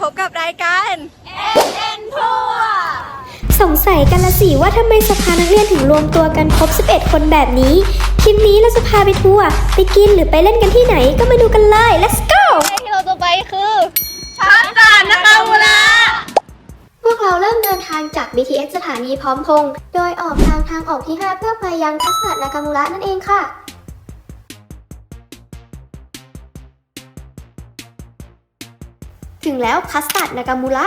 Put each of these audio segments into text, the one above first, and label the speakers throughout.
Speaker 1: พบกับรายการ
Speaker 2: สงสัยกันละสิว่าทำไมสภานักเรียนถึงรวมตัวกันครบ 11 คนแบบนี้ คลิปนี้เราจะพาไปทัวร์ไปกินหรือไปเล่นกันที่ไหนก็มาดูกันเลย let's go
Speaker 1: ที่เราจะไปคือชัดสานนะคะมูลา
Speaker 2: พวกเราเริ่มเดินทางจาก BTS สถานีพร้อมพงษ์โดยออกทางทางออกที่ 5 เพื่อไปยังคัสตาร์ดนากามูระนั่นเองค่ะ ถึงแล้วคัสตาร์ดนากามูระ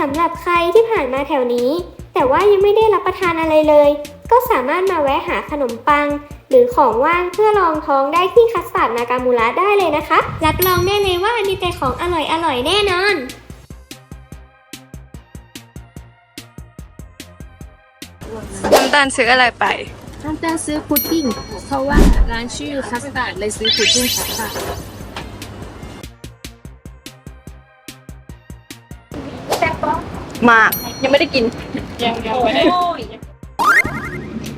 Speaker 2: สำหรับใครที่ผ่านมาแถวนี้ แต่ว่ายังไม่ได้รับประทานอะไรเลย ก็สามารถมาแวะหาขนมปัง หรือของว่างเพื่อลองท้องได้ที่คัสตาร์ดนากามูระได้เลยนะคะ รับรองได้เลยว่ามีแต่ของอร่อยๆแน่นอน
Speaker 1: น้ำตาลซื้ออะไรไป
Speaker 3: น้ำตาลซื้อพุดดิ้งเพราะว่าร้านชื่อคัสตาร์ดเลยซื้อพุดดิ้งคัสตาร์ด
Speaker 1: มาก ยังไม่ได้กิน
Speaker 3: ยังยังไม่ได้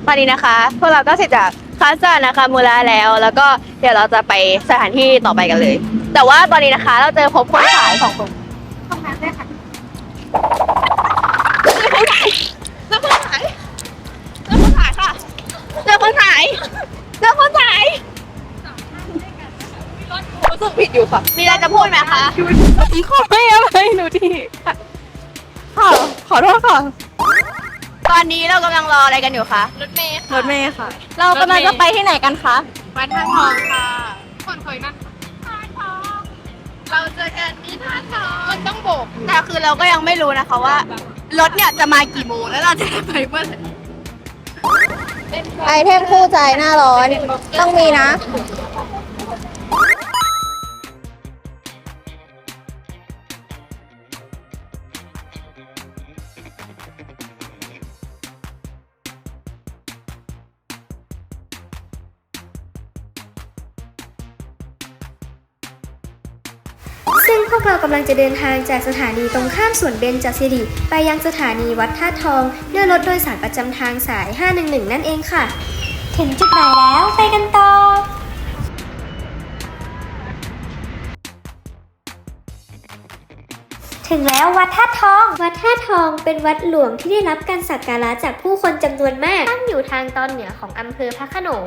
Speaker 1: ตอนนี้นะคะ พวกเราก็เสร็จจากคลาสซ่านะคะมูลาแล้ว แล้วก็เดี๋ยวเราจะไปสถานที่ต่อไปกันเลย แต่ว่าตอนนี้นะคะ เราเจอพบคนขายสองคนเจอคนขายเจอคนขายค่ะเจอคนขายเจอคนขายรู้สึกผิดอยู่ค่ะมีอะไรจะพูดไหมคะ
Speaker 4: ขอให้อภัยหนูที ค่ะ ขอโทษค่ะ
Speaker 1: ตอนนี้เรากำลังรออะไรกันอยู่คะ
Speaker 3: รถเมย์
Speaker 4: รถเมย์ค่ะ
Speaker 1: เรากำลังจะไปที่ไหนกันคะ
Speaker 3: วัดท่าทองค่ะ คนเคยนั่งท่าทอง เราเจอกันที่ท่าทอง มันต้องโบก
Speaker 1: แต่คือเราก็ยังไม่รู้นะคะว่ารถเนี่ยจะมากี่โมงแล้วเราจะได้ไปเมื่อไหร่
Speaker 4: ไอเทมคู่ใจหน้าร้อน ต้องมีนะ
Speaker 2: วกเรากำลังจะเดินทางจากสถานีตรงข้ามสวนเบญจสิริ ไปยังสถานีวัดท่าทองด้วยรถโดยสารประจำทางสาย 511 นั่นเองค่ะ ถึงจุดหมายแล้วไปกันต่อถึงแล้ววัดท่าทอง วัดท่าทองเป็นวัดหลวงที่ได้รับการสักการะจากผู้คนจำนวนมาก ตั้งอยู่ทางตอนเหนือของอำเภอพระขนง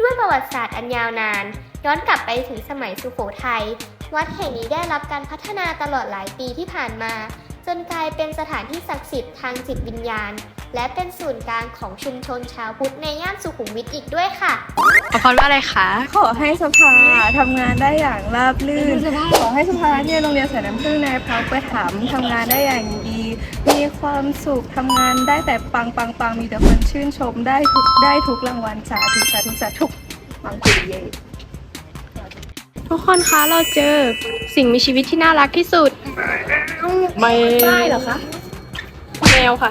Speaker 2: ด้วยประวัติศาสตร์อันยาวนาน ย้อนกลับไปถึงสมัยสุโขทัย วัดแห่งนี้ได้รับการพัฒนาตลอดหลายปีที่ผ่านมา จนกลายเป็นสถานที่ศักดิ์สิทธิ์ทางจิตวิญญาณ และเป็นศูนย์กลางของชุมชนชาวพุทธในย่านสุขุมวิทอีกด้วยค่ะ
Speaker 1: ขอพรว่าอะไรคะ
Speaker 4: ขอให้สภาทำงานได้อย่างราบรื่น ขอให้สภาที่โรงเรียนสายน้ำพึ่งในพระอุประถมภ์ทำงานได้อย่างดี มีความสุขทำงานได้แต่ปังปังปังมีแต่คนชื่นชมได้ทุกได้ทุกรางวัลสาธุสาธุสาธุปังปุริเย่
Speaker 3: ทุกคนคะเราเจอสิ่งมีชีวิตที่น่ารักที่สุดไม่ได้เหรอคะแมวค่ะ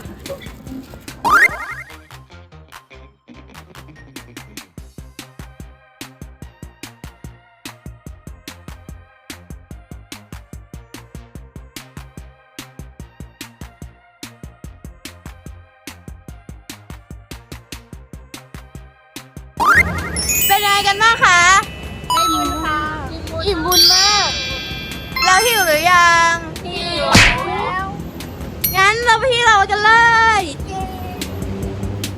Speaker 1: เป็นยังไงกันบ้างคะ เราไปที่เรากันเลย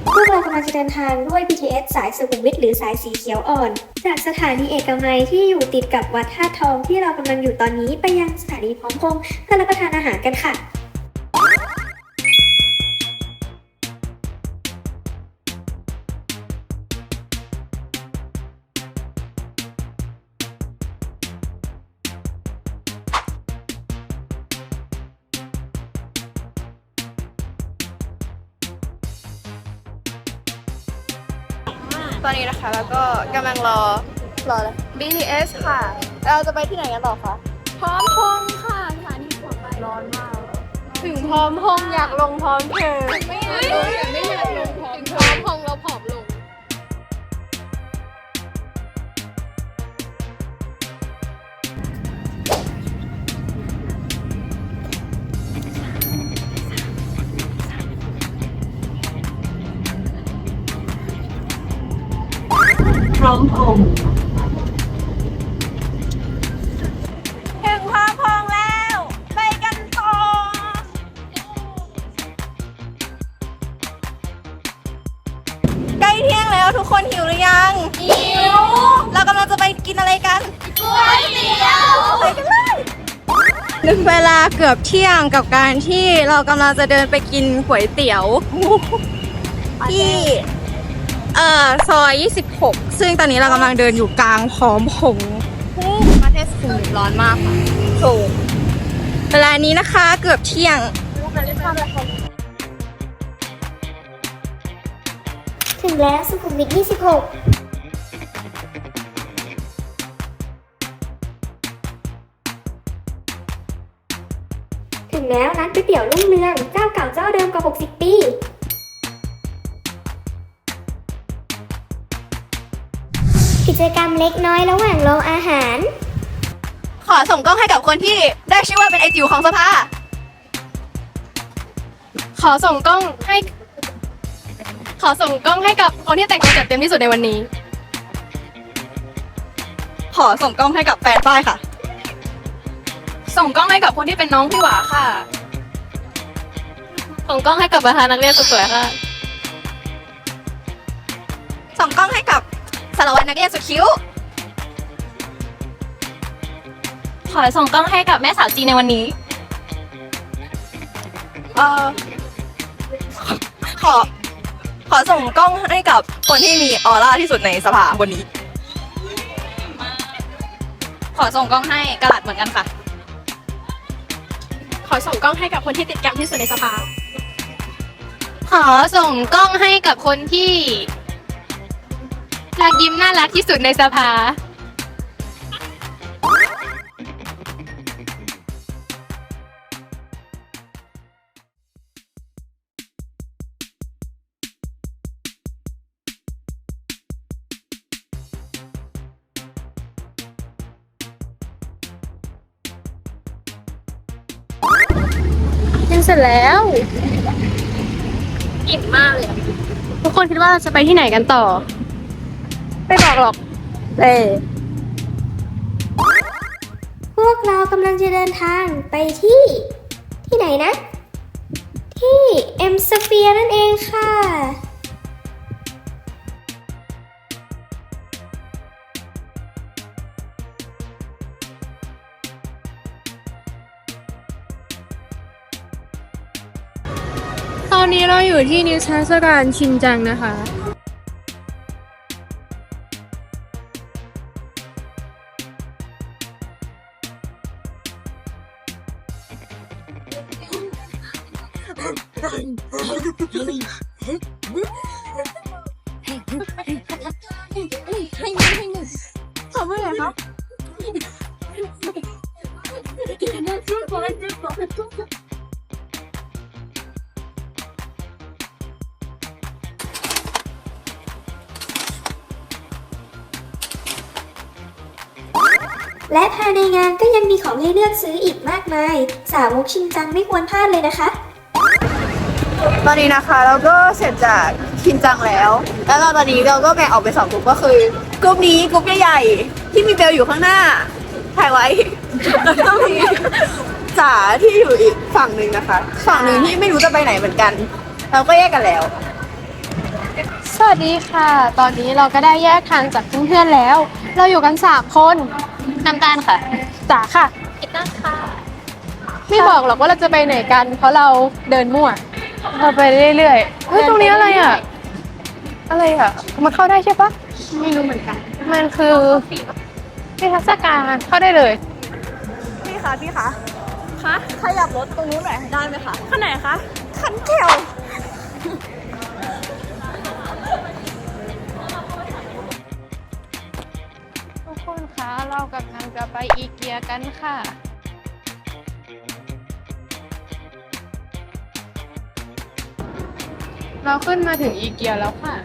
Speaker 2: พวกเรากำลังจะเดินทางด้วย BTS สายสุขุมวิทหรือสายสีเขียวอ่อน จากสถานีเอกมัยที่อยู่ติดกับวัดท่าทองที่เรากำลังอยู่ตอนนี้ไปยังสถานีพร้อมพงษ์เพื่อรับประทานอาหารกันค่ะ
Speaker 1: อนนี้นะคะ แล้วก็กำลังรอรออะไร BTS ค่ะ เราจะไปที่ไหนกันต่อคะ
Speaker 3: พร้อมพงษ์ค่ะสถานีต่อไปร้อนมาก
Speaker 1: ถึงพร้อมพงษ์อยากลงพร้อมเธอ
Speaker 3: ไม่อยากลงไม่อยากลง เว
Speaker 1: ลาเกือบเที่ยงกับการที่เรากำลังจะเดินไปกินก๋วยเตี๋ยว ที่ เอ่อซอย 26 ซึ่งตอนนี้เรากำลังเดินอยู่กลางพร้อมผงประเทศสูงร้อนมากค่ะถูกเวลานี้นะคะเกือบเที่ยง
Speaker 2: ถึงแล้วสุขุมวิท26 งแล้วร้านก๋วยเตี๋ยวรุ่งเรืองเจ้าเก่าเจ้าเดิมกว่า 60 ปี กิจกรรมเล็กน้อยระหว่างรออาหาร
Speaker 1: ขอส่งกล้องให้กับคนที่ได้ชื่อว่าเป็นไอจิ๋วของสภา
Speaker 3: ขอส่งกล้องให้ ขอส่งกล้องให้กับคนที่แต่งตัวจัดเต็มที่สุดในวันนี้
Speaker 1: ขอส่งกล้องให้กับแฟนป้ายค่ะ
Speaker 3: ส่งกล้องให้กับคนที่เป็นน้องพี่หวาค่ะ ส่งกล้องให้กับประธานนักเรียนสุดสวยค่ะ
Speaker 1: ส่งกล้องให้กับสารวัตรนักเรียนสุดคิ้ว
Speaker 3: ขอส่งกล้องให้กับแม่สาวจีนในวันนี้
Speaker 1: เอ่อ ขอ ขอส่งกล้องให้กับคนที่มีออร่าที่สุดในสภาคนนี้ ขอส่งกล้องให้กระดาษเหมือนกันค่ะ
Speaker 3: ข อส่งกล้องให้กับคนที่ติดแกรมที่สุดในสภา ขอส่งกล้องให้กับคนที่รักยิ้มน่ารักที่สุดในสภา เสร็จแล้วอิ่มมากเลยอะทุกคนคิดว่าเราจะไปที่ไหนกันต่อ ไม่บอกหรอก
Speaker 1: เอ
Speaker 2: พวกเรากำลังจะเดินทางไปที่ ที่ไหนนะ ที่เอ็มสเฟียนั่นเองค่ะ
Speaker 3: นี้เราอยู่ที่นิทรรศการชินจังนะคะ
Speaker 2: และภายในงานก็ยังมีของให้เลือกซื้ออีกมากมาย สาวกชินจังไม่ควรพลาดเลยนะคะ
Speaker 1: ตอนนี้นะคะเราก็เสร็จจากคินจังแล้ว แล้วเราตอนนี้เราก็แบ่งออกเป็นสองกลุ่มก็คือกลุ่มนี้กลุ่มใหญ่ๆที่มีเบลอยู่ข้างหน้าถ่ายไว้แล้วก็มีจ๋าที่อยู่อีกฝั่งหนึ่งนะคะ ฝั่งหนึ่งที่ไม่รู้จะไปไหนเหมือนกัน เราก็แยกกันแล้ว
Speaker 3: สวัสดีค่ะ ตอนนี้เราก็ได้แยกทางจากเพื่อนๆแล้ว เราอยู่กันสามคน น้ำตาลค่ะจ๋าค่ะ กิตต้าค่ะ ไม่บอกหรอกว่าเราจะไปไหนกัน เพราะเราเดินมั่ว เราไปเรื่อยๆเฮ้ยตรงนี้อะไรอะ อะไรอะ มันเข้าได้ใช่ปะไม่รู้เหมือนกัน มันคือนิทรรศการเข้าได้เลย
Speaker 1: พี่คะพี่คะคะขยับรถตรงนู้นหน่อยได้ไหมคะคันไหนคะคันแก้ว
Speaker 3: เรากำลังจะไปอีเกียกันค่ะ เราขึ้นมาถึงอีเกียแล้วค่ะ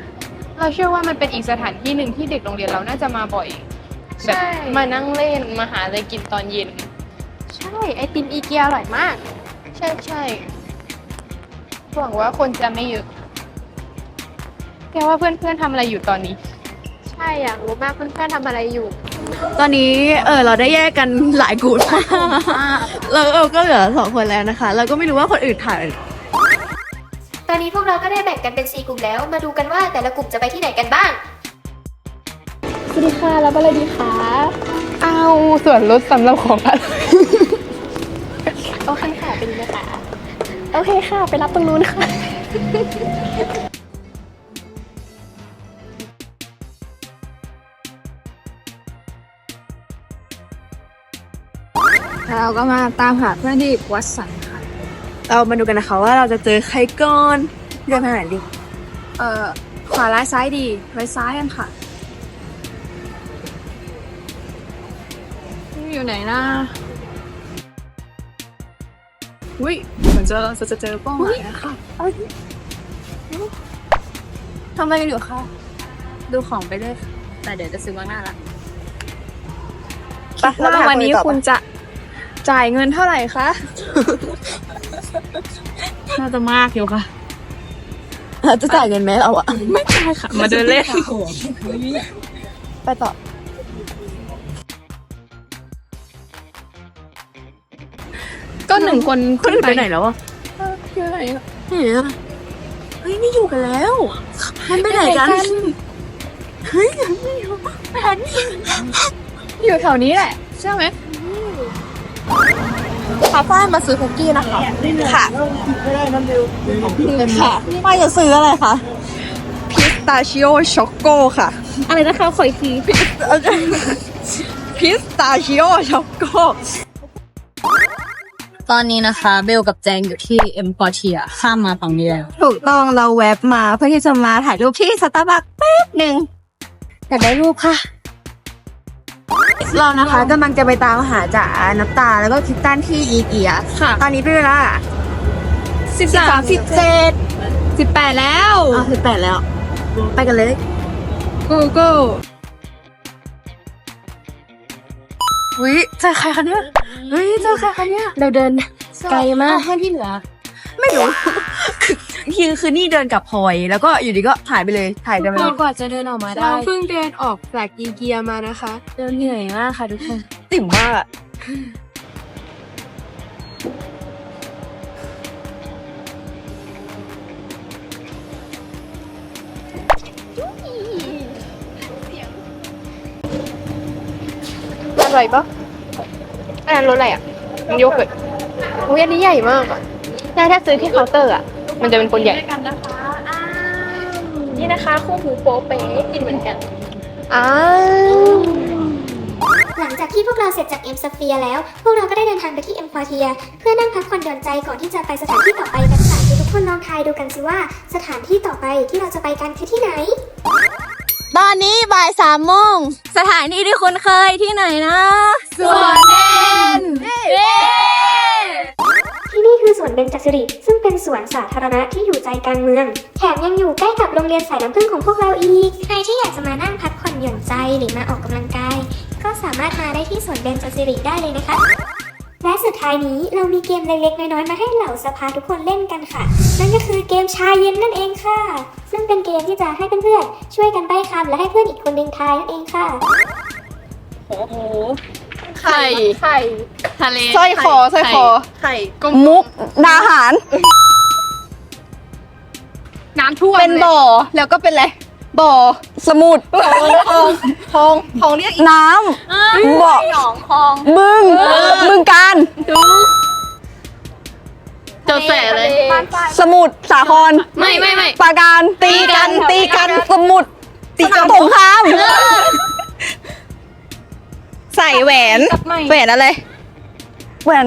Speaker 3: เราเชื่อว่ามันเป็นอีกสถานที่หนึ่งที่เด็กโรงเรียนเราน่าจะมาบ่อยแบบมานั่งเล่นมาหาอะไรกินตอนเย็น ใช่ ไอติมอีเกียอร่อยมาก ใช่ใช่หวังว่าคนจะไม่เยอะแกว่าเพื่อนๆทำอะไรอยู่ตอนนี้ ใช่อยากรู้มากเพื่อนๆทำอะไรอยู่
Speaker 1: ตอนนี้เออเราได้แยกกันหลายกลุ่มมากเราเออก็เหลือสองคนแล้วนะคะ เราก็ไม่รู้ว่าคนอื่นถ่าย
Speaker 2: ตอนนี้พวกเราก็ได้แบ่งกันเป็น 4 กลุ่มแล้ว มาดูกันว่าแต่ละกลุ่มจะไปที่ไหนกันบ้าง
Speaker 3: สวัสดีค่ะแล้วอะไรดีคะ เอาส่วนลดสำหรับของอะไรโอเคค่ะ เป็นนะคะ โอเคค่ะ ไปรับตรงนู้นค่ะ
Speaker 4: เราก็มาตามหาเพื่อนที่วัดสันค่ะ
Speaker 1: เรามาดูกันนะคะว่าเราจะเจอใครก่อนเดินไปไหนดี
Speaker 4: เอ่อขวาร้ายซ้ายดีไว้ซ้ายกันค่ะ อยู่ไหนนะอุ้ยเหมือนจะจะจะเจอเป้าหมายนะคะ
Speaker 1: ทำอะไรกันอยู่คะ
Speaker 4: ดูของไปเลยค่ะแต่เดี๋ยวจะซื้อว่างหน้าละ
Speaker 1: ไปเราไปหา
Speaker 4: วันนี้
Speaker 1: ต่อ
Speaker 4: คุณ
Speaker 1: ปะ
Speaker 4: จะ จ่ายเงินเท่าไหร่คะ น่าจะมากอยู่ค่ะ
Speaker 1: เราจะจ่ายเงินไหมเราอะ
Speaker 4: ไม่ใช่ค่ะ มาเดินเล่น
Speaker 1: ไปต่อ
Speaker 4: ก็หนึ่งคน
Speaker 1: คนอื่นไปไหนแล้วอะ
Speaker 4: อยู่ไหนอะ
Speaker 1: เฮ้ยเฮ้ยนี่อยู่กันแล้วมันไปไหนกัน เฮ้ยไม่อยู่ไปหานี่
Speaker 4: อยู่แถวนี้แหละ ใช่ไหม
Speaker 1: พาป้ามาซื้อคุกกี้นะคะ ค่ะค่ะป้าจะซื้ออะไรคะ พิสตาชิโอช็อกโกค่ะ
Speaker 3: อะไรนะคะขออีกที
Speaker 1: พิสตาชิโอช็อกโก
Speaker 5: ตอนนี้นะคะ เบลกับแจงอยู่ที่เอ็มพอเทียข้ามมาฝั่งนี้แล้ว
Speaker 1: ถูกต้องเราแวบมาเพื่อที่จะมาถ่ายรูปที่สตาร์บัคแป๊บหนึ่ง
Speaker 5: อยากได้รูปค่ะ
Speaker 1: เรานะคะกำลังจะไปตามหาจ๋าน้ำตาแล้วก็คิตตันที่อีเกีย
Speaker 4: ค่ะ
Speaker 1: ตอนนี้เป็นเวลา
Speaker 4: สิบสาม
Speaker 1: สิบเจ็ด
Speaker 4: สิบแปดแล้ว
Speaker 1: อ๋อสิบแปดแล้ว ไปกันเลย
Speaker 4: กูกู
Speaker 1: วิเจอใครคะเนี่ยเฮ้ยเจอใครคะเนี่ย
Speaker 3: เราเดินไกลมากให้ที่เหลือ
Speaker 1: ไม่รู้ คือคือนี่เดินกับพลอย แล้วก็อยู่ดีก็หายไปเลยถ่ายกันไป
Speaker 3: กว่าจะเดินออกมาได้
Speaker 4: เราเพิ่งเดินออกจากอีเกียมานะคะ
Speaker 3: เดินเหนื่อยมากค่ะทุกคน
Speaker 1: ติ่มมากอะ
Speaker 3: อร่อยปะอันนั้นรสอะไรอะมันโยเกิร์ตอุ้ยอันนี้ใหญ่มากอะน่าถ้าซื้อที่เคาน์เตอร์อะ มันจะเป็นคนใหญ่นี่นะคะคู่หูโป๊เป๊ะกินเหมือนกันอ้าว
Speaker 2: หลังจากที่พวกเราเสร็จจาก M Sphere แล้ว พวกเราก็ได้เดินทางไปที่ M Quartier เพื่อนั่งพักผ่อนหย่อนใจก่อนที่จะไปสถานที่ต่อไปกันค่ะทุกคนลองทายดูกันสิว่า สถานที่ต่อไปที่เราจะไปกันคือที่ไหน
Speaker 1: ตอนนี้บ่ายสามโมง สถานที่ที่คุณเคยที่ไหนนะสวนเดน
Speaker 2: ที่นี่คือ สวนเบญจสิริ ซึ่งเป็นสวนสาธารณะที่อยู่ใจกลางเมือง แถมยังอยู่ใกล้กับโรงเรียนสายน้ำผึ้งของพวกเราอีก ใครที่อยากจะมานั่งพักผ่อนหย่อนใจหรือมาออกกำลังกาย ก็สามารถมาได้ที่สวนเบญจสิริได้เลยนะคะ และสุดท้ายนี้เรามีเกมเล็กๆ น้อยๆ มาให้เหล่าสภาทุกคนเล่นกันค่ะ นั่นก็คือเกมชาเย็นนั่นเองค่ะ ซึ่งเป็นเกมที่จะให้เพื่อนๆช่วยกันใบ้คำและให้เพื่อนอีกคนหนึ่งทายนั่นเองค่ะโอ้โห
Speaker 4: ไข่ ไข่ทะเล
Speaker 1: สร้อยคอสร้อยคอ
Speaker 4: ไข่
Speaker 1: มุกดาหาร
Speaker 4: น้ำท่วม
Speaker 1: เป็นบ่อ แล้วก็เป็นอะไร บ่อ สมุทรคลองคลองคลองเรียกน้ำบ่อหนองคลองบึงบึงการ
Speaker 3: เจอแสเลย
Speaker 1: สมุทรสาคร
Speaker 3: ไม่ไม่ไม่
Speaker 1: ปราการตีกันตีกันสมุทรตีกันสงคราม ใส่แหวนแหวนอะไร แหวน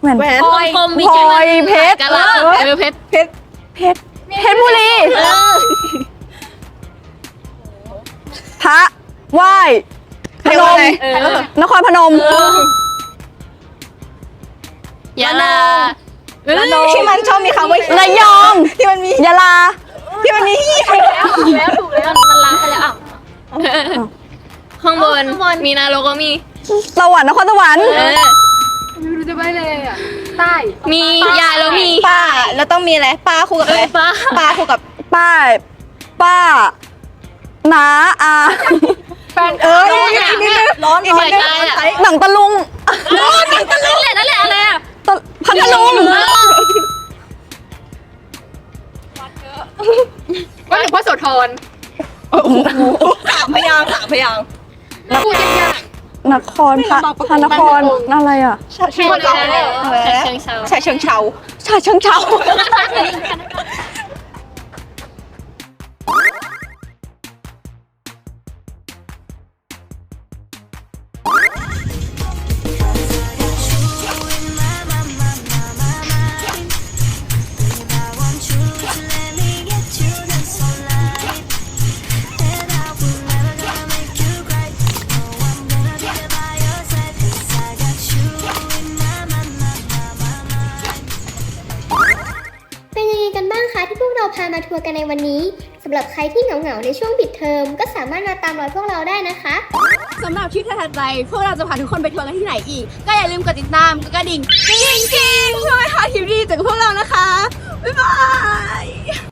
Speaker 1: แหวน
Speaker 3: แหวน
Speaker 1: พลอย
Speaker 3: กลมๆมี
Speaker 1: พล
Speaker 3: แก้ว
Speaker 1: อยเพชร
Speaker 3: กะลาเออเพชร
Speaker 1: เพชรเพชรเพชรบุรีพระไหว้พนม
Speaker 3: เออ
Speaker 1: นครพนม
Speaker 3: ยาลา
Speaker 1: ที่มันชอบมีคำว่าระยอง ที่มันมียะลา ที่มันมีที่
Speaker 3: แล้วถูกแล้วมันล้างไปแล้วอะข้างบนมีนาโรก็มี
Speaker 1: สวรรค์นครสวรรค์
Speaker 3: เออ
Speaker 4: ไม่รู้จะไปเลยอะใต้
Speaker 3: มียาแล้วมี
Speaker 1: ป้า แล้วต้องมีอะไรป้าคู่กับ
Speaker 3: เอ
Speaker 1: อะไร
Speaker 3: อป้า
Speaker 1: ป้าคู่กับป้า ป้าน้าอา
Speaker 4: แฟน
Speaker 1: เอออีกนิดนึงร้อน
Speaker 3: อีกหน่อยใจอะ
Speaker 1: หนังตะลุง
Speaker 3: นั่นแหละนั่นแหละอะไรอะ
Speaker 1: ตะพัทลุง
Speaker 4: ว่าหลวงพ่อโสธร
Speaker 1: สามพยางค์สามพยางค์
Speaker 4: พูดยาก
Speaker 6: นครพระพระนครอะไรอะ
Speaker 1: ฉะเชิงเทราฉะเชิงเทรา
Speaker 6: ชาเชิงเทรา
Speaker 7: มาทัวร์กันในวันนี้สำหรับใครที่เหงาๆในช่วงปิดเทอมก็สามารถมาตามรอยพวกเราได้นะคะ
Speaker 1: สำหรับทริปถัดไป พวกเราจะพาทุกคนไปทัวร์กันที่ไหนอีก ก็อย่าลืมกดติดตามกดกระดิ่งจริงๆเพื่อไม่พลาดทริปดีจากพวกเรานะคะ บ๊ายบาย